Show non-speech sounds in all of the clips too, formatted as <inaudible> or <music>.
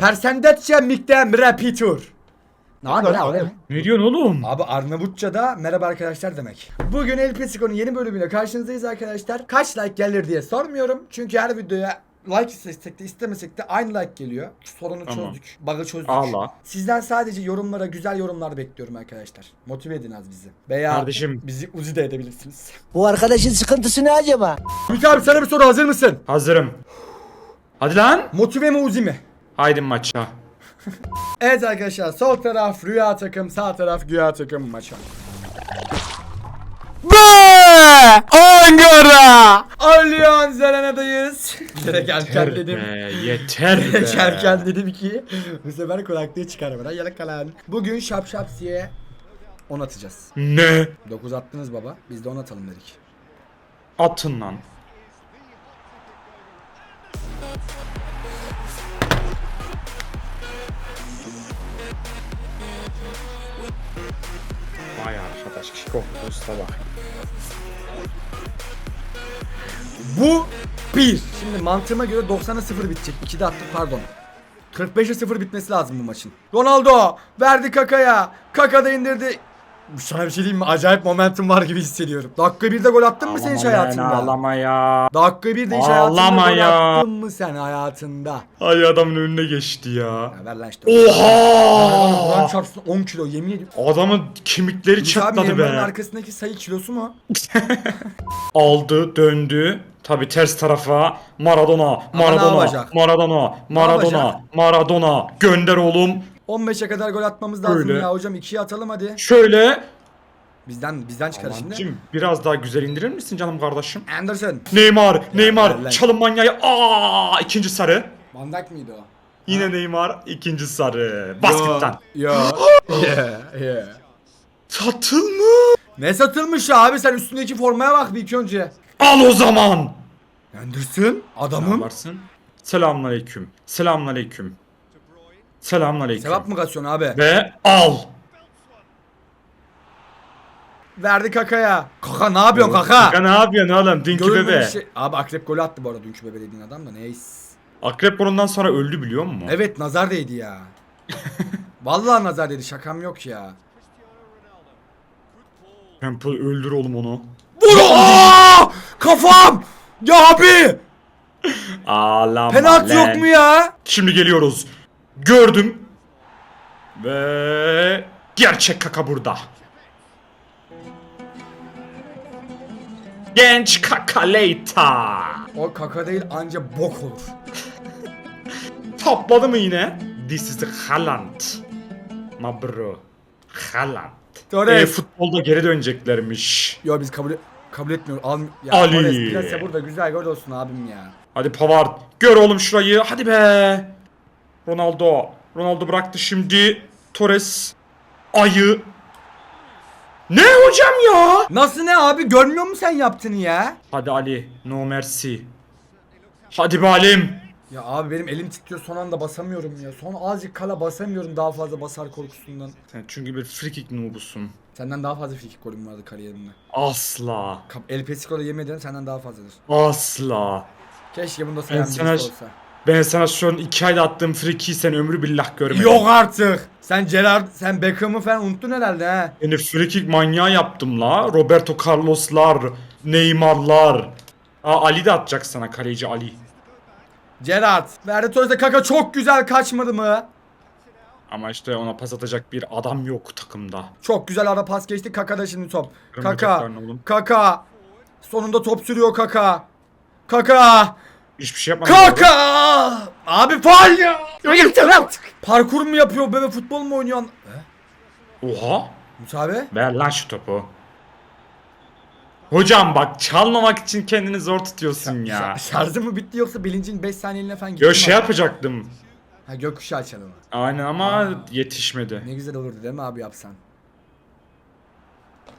Persendetçe miktem repitur. Ne haber abi? Ne diyorsun oğlum? Abi Arnavutça'da merhaba arkadaşlar demek. Bugün El Pesico'nun yeni bölümüyle karşınızdayız arkadaşlar. Kaç like gelir diye sormuyorum. Çünkü her videoya like istesek de istemesek de aynı like geliyor. Sorunu Tamam. çözdük. Bug'ı çözdük. Allah. Sizden sadece yorumlara güzel yorumlar bekliyorum arkadaşlar. Motive edin az bizi. Veya Kardeşim. bizi uzi de edebilirsiniz. Bu arkadaşın sıkıntısı ne acaba? Ümit abi sana bir soru hazır mısın? Hazırım. Hadi lan. Motive mi uzi mi? Haydi maça. Evet arkadaşlar sol taraf rüya takım sağ taraf güya takım maça. Ankara! Allianz Arena'dayız. Direkt <laughs> erken dedim. Be, yeter be. Direkt <laughs> erken dedim ki <laughs> bu sefer kulaklığı çıkarmadan yalak kalan. Bugün şap şapsiye 10 atacağız. Ne? 9 attınız baba. Biz de 10 atalım dedik. Atın lan. Arkadaş kişi usta bak. Bu 1. Şimdi mantığıma göre 90'a 0 bitecek. 2 de attık pardon. 45'e 0 bitmesi lazım bu maçın. Ronaldo verdi Kaka'ya. Kaka da indirdi. Sana bir şey diyeyim mi? Acayip momentum var gibi hissediyorum. Dakika 1'de gol attın mı sen hiç lan, hayatında? Ağlama ya. Dakika 1'de hiç hayatında Ağlama gol ya. attın mı sen hayatında? Ay adamın önüne geçti ya. Ya ver lan işte. Oha! çarpsın 10 kilo yemin ediyorum. Adamın kemikleri Ümit abi çatladı Neymar'ın be. arkasındaki sayı kilosu mu? <laughs> Aldı, döndü. Tabi ters tarafa Maradona, ne Maradona, yapacak? Maradona, Maradona, yapacak? Maradona. Gönder oğlum. 15'e kadar gol atmamız lazım Öyle. ya hocam. 2'ye atalım hadi. Şöyle. Bizden bizden çıkar şimdi. Biraz daha güzel indirir misin canım kardeşim? Anderson. Neymar, Neymar, lan. çalım manyağı. Aa, ikinci sarı. Van Dijk mıydı o? Yine Neymar, ikinci sarı. Basketten. Yo. <gasps> yeah, yeah. Satılmış. Ne satılmış abi sen üstündeki formaya bak bir ilk önce. Al o zaman. Anderson adamım. Varsın. Selamünaleyküm. Selamünaleyküm. Selamünaleyküm. Sevap mı kaçıyorsun abi? Ve al. Verdi Kaka'ya. Kaka ne yapıyorsun Kaka Kaka? ne yapıyorsun oğlum? Dünkü Görülmemiş bebe. şey- Abi akrep golü attı bu arada dünkü bebe dediğin adam da neyse. Akrep burundan sonra öldü biliyor musun? Evet nazar değdi ya. <laughs> Vallahi nazar değdi şakam yok ya. Temple öldür oğlum onu. Vur! Aa! Kafam! Ya abi! <laughs> Ağlama Penaltı lan. yok mu ya? Şimdi geliyoruz. Gördüm. Ve gerçek kaka burada. Genç kaka Leyta. O kaka değil anca bok olur. Topladı mı yine? This is Haaland. My bro. Haaland. Torres. E, futbolda geri döneceklermiş. Yo biz kabul kabul etmiyoruz. Al ya Ali. Torres, burada güzel gol olsun abim ya. Hadi Pavard. Gör oğlum şurayı. Hadi be. Ronaldo. Ronaldo bıraktı şimdi. Torres. Ayı. Ne hocam ya? Nasıl ne abi görmüyor musun sen yaptığını ya? Hadi Ali. No mercy. Hadi be Alim. Ya abi benim elim titriyor son anda basamıyorum ya. Son azıcık kala basamıyorum daha fazla basar korkusundan. Sen çünkü bir free kick noobusun. Senden daha fazla frikik golüm vardı kariyerimde. Asla. Kap- El Pesico'da yemin ederim senden daha fazladır. Asla. Keşke bunda sayan birisi sana- olsa. Ben sana şu an iki ayda attığım free kick'i sen ömrü billah görmedin. Yok artık. Sen Gerard, sen Beckham'ı falan unuttun herhalde ha. Beni free kick manyağı yaptım la. Roberto Carlos'lar, Neymar'lar. Aa, Ali de atacak sana kaleci Ali. Gerard. Verdi Torres'e kaka çok güzel kaçmadı mı? Ama işte ona pas atacak bir adam yok takımda. Çok güzel ara pas geçti. Kaka'da şimdi top. Kaka. Kaka. Sonunda top sürüyor Kaka. Kaka. Hiçbir şey yapmadı. Kaka. Abi faal ya. Parkur mu yapıyor bebe futbol mu oynuyor? He? Oha. Musabe? Ver lan şu topu. Hocam bak çalmamak için kendini zor tutuyorsun ya. Şa- Şarjı mı bitti yoksa bilincin 5 saniyeliğine falan gitti Yo mi şey abi? yapacaktım. Ha gökkuşağı açalım. Aynen ama yetişmedi. Ne güzel olurdu değil mi abi yapsan?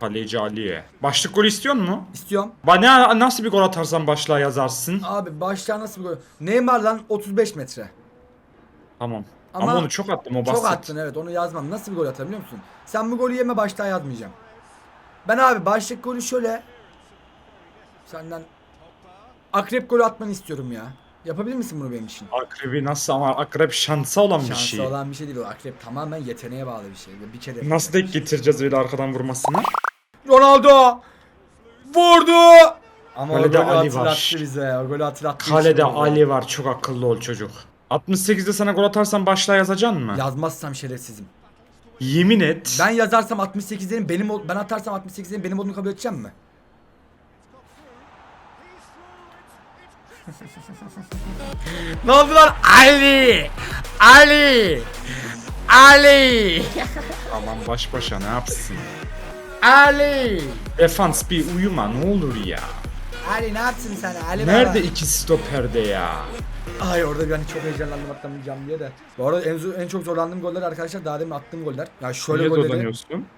Kaleci Ali'ye. Başlık gol istiyor mu? İstiyorum. Ba ne nasıl bir gol atarsan başlığa yazarsın. Abi başta nasıl bir gol? Neymar lan 35 metre. Tamam. Ama, Ama onu çok attım o basit. Çok attın evet onu yazmam. Nasıl bir gol atar biliyor musun? Sen bu golü yeme başta yazmayacağım. Ben abi başlık golü şöyle senden akrep golü atmanı istiyorum ya. Yapabilir misin bunu benim için? Akrebi nasıl ama akrep şansa olan bir Şansı şey. olan bir şey değil o. Akrep tamamen yeteneğe bağlı bir şey. Bir kere. Nasıl denk getireceğiz öyle arkadan vurmasını? Ronaldo! Vurdu! Ama Kalede o golü Ali hatırlattı var. bize. O golü hatırlattı. Kalede işte o golü. Ali var çok akıllı ol çocuk. 68'de sana gol atarsan başlığa yazacaksın mı? Yazmazsam şerefsizim. Yemin et. Ben yazarsam 68'lerin benim ol- ben atarsam 68'lerin benim olduğunu kabul edeceğim mi? Ne oldu lan? Ali! Ali! Ali! Aman baş başa ne yapsın? Ali! Defans bir uyuma ne olur ya. Ali ne yaptın sen Ali Nerede iki stoperde ya? Ay orada ben çok heyecanlandım atlamayacağım diye de. Bu arada en, en çok zorlandığım goller arkadaşlar daha demin attığım goller. Ya şöyle Niye golleri.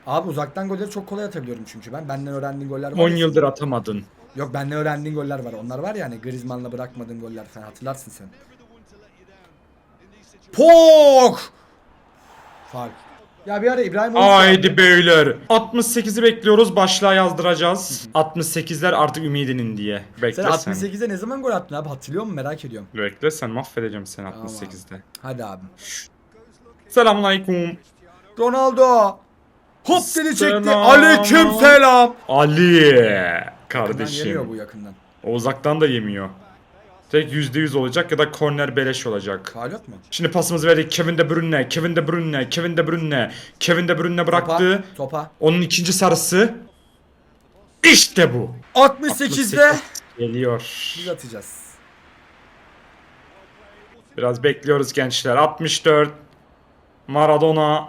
Abi uzaktan golleri çok kolay atabiliyorum çünkü ben. Benden öğrendiğin goller var. 10 ya. yıldır atamadın. Yok benden öğrendiğin goller var. Onlar var ya hani Griezmann'la bırakmadığın goller falan hatırlarsın sen. Pok! Fark. Ya bir ara İbrahim Haydi beyler. 68'i bekliyoruz başlığa yazdıracağız. 68'ler artık ümidinin diye. Sen Bekle sen. 68'de ne zaman gol attın abi hatırlıyor musun merak ediyorum. Bekle sen mahvedeceğim seni Tamam. 68'de. Hadi abi. Selamünaleyküm. Ronaldo. Hop dedi çekti. Selam. Aleyküm selam. Ali Yemiyor kardeşim. bu yakından. O uzaktan da yemiyor. Tek %100 olacak ya da korner beleş olacak. Faal yok mu? Şimdi pasımızı verdik Kevin De Bruyne, Kevin De Bruyne, Kevin De Bruyne. Kevin De Bruyne bıraktı. Topa. Topa. Onun ikinci sarısı. İşte bu. 68'de 68 geliyor. biz atacağız. Biraz bekliyoruz gençler. 64. Maradona.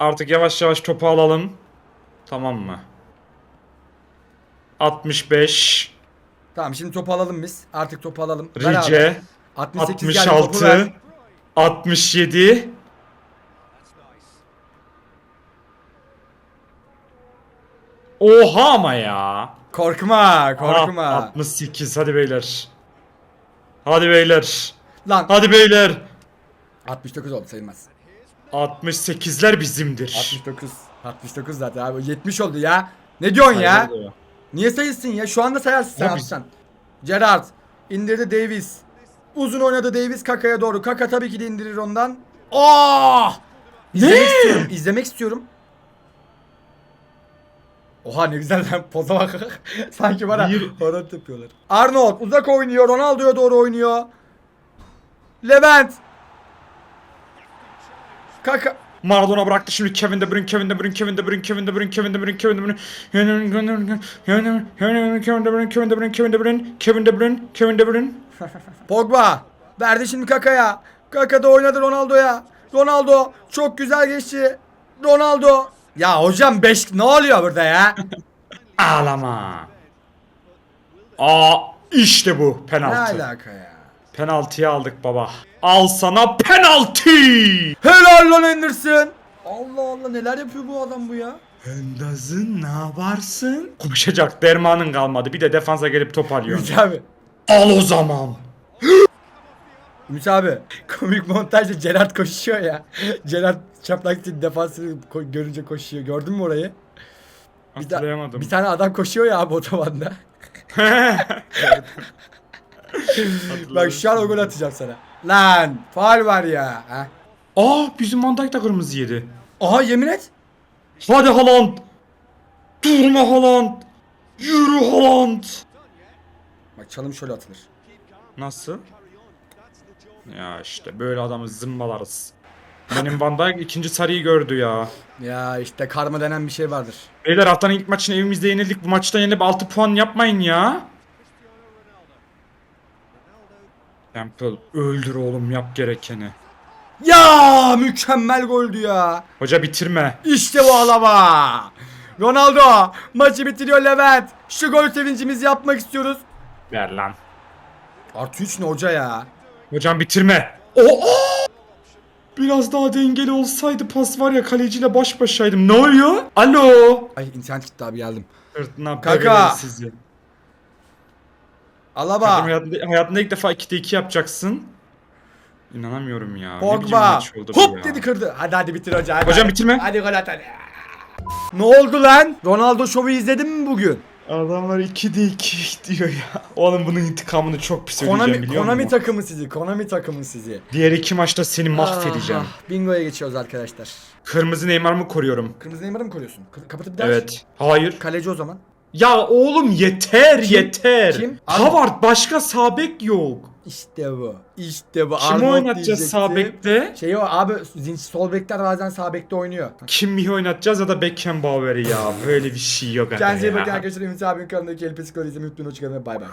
Artık yavaş yavaş topu alalım. Tamam mı? 65. Tamam şimdi topu alalım biz. Artık topu alalım. Rice. 68 geldi topu ver. 66. 67. Oha ama ya. Korkma korkma. Ah, 68 hadi beyler. Hadi beyler. Lan Hadi beyler. 69 oldu sayılmaz. 68'ler bizimdir. 69. 69 zaten abi. 70 oldu ya. Ne diyorsun ya? Da. Niye sayılsın ya? Şu anda sayarsın sen atsan. Gerrard indirdi Davis. Uzun oynadı Davis Kaka'ya doğru. Kaka tabii ki de indirir ondan. Oh! İzlemek Ne? istiyorum. İzlemek istiyorum. Oha ne güzel lan poza bak. <laughs> Sanki bana horon yapıyorlar. Arnold uzak oynuyor. Ronaldo'ya doğru oynuyor. Levent. Kaka. Maradona bıraktı şimdi Kevin De Bruyne, Kevin De Bruyne, Kevin De Bruyne, Kevin De Bruyne, Kevin De Bruyne, Kevin De Bruyne, Kevin De Bruyne, Kevin De Bruyne, Kevin De Bruyne, Kevin De Bruyne, Kevin De Bruyne, Kevin De Bruyne. Pogba verdi şimdi Kaka'ya. Kaka da oynadı Ronaldo'ya. Ronaldo çok güzel geçti. Ronaldo. Ya hocam 5 ne oluyor burada ya? Ağlama. Aa işte bu ne penaltı. alaka ya? Penaltıyı aldık baba. Al sana penaltı. Helal lan Henderson. Allah Allah neler yapıyor bu adam bu ya? Hendazın ne yaparsın? Koşacak dermanın kalmadı. Bir de defansa gelip top alıyor. Ümit abi. Al o zaman. <gasps> Ümit abi. Komik montajda Gerard koşuyor ya. <laughs> Gerard çaplak değil defansını ko- görünce koşuyor. Gördün mü orayı? Bir, ta- Hatırlayamadım. bir tane adam koşuyor ya abi otobanda. <laughs> <laughs> Bak şu an o gol atacağım sana. Lan faal var ya. Ha. Aa bizim Van Dijk da kırmızı yedi. Aha yemin et. Hadi Haaland. Durma Haaland. Yürü Haaland. Bak çalım şöyle atılır. Nasıl? Ya işte böyle adamı zımbalarız. Benim Van Dijk ikinci sarıyı gördü ya. Ya işte karma denen bir şey vardır. Beyler haftanın ilk maçını evimizde yenildik. Bu maçta yenilip 6 puan yapmayın ya. Temple öldür oğlum yap gerekeni. Ya mükemmel goldü ya. Hoca bitirme. İşte bu alama. Ronaldo maçı bitiriyor Levent. Şu gol sevincimizi yapmak istiyoruz. Ver lan. Artı 3 ne hoca ya? Hocam bitirme. Oo! Biraz daha dengeli olsaydı pas var ya kaleciyle baş başaydım. Ne oluyor? Alo. Ay internet gitti abi geldim. Sırtına Kaka. bebeler sizi. Kadın Alaba. hayatında, hayatında ilk defa 2'de 2 yapacaksın. İnanamıyorum ya. Pogba. maç oldu bu Hop ya. dedi kırdı. Hadi hadi bitir hoca. Hadi, Hocam hadi. bitirme. Hadi gol at hadi. Ne oldu lan? Ronaldo şovu izledin mi bugün? Adamlar 2'de 2 diyor ya. Oğlum bunun intikamını çok pis ödeyeceğim Konami, biliyor Konami musun? takımı sizi. Konami takımı sizi. Diğer iki maçta seni mahvedeceğim. Ah, ah. Bingo'ya geçiyoruz arkadaşlar. Kırmızı Neymar mı koruyorum? Kırmızı Neymar'ı mı koruyorsun? Kı- Kapatıp bir daha. Evet. Hayır. Kaleci o zaman. Ya oğlum yeter yeter. Kim? Havard başka sabek yok. İşte bu. İşte bu. Kimi Arnold oynatacağız diyecektim. sağ bekte? Şey o abi zinç sol bekler bazen sağ bekte oynuyor. Kimi oynatacağız ya da Beckenbauer'i ya. Böyle bir şey yok. aga Kendinize iyi ya. bakın arkadaşlar. Ümit abinin kanalındaki El Psikolojisi Mutlu Hoşçakalın bay bay.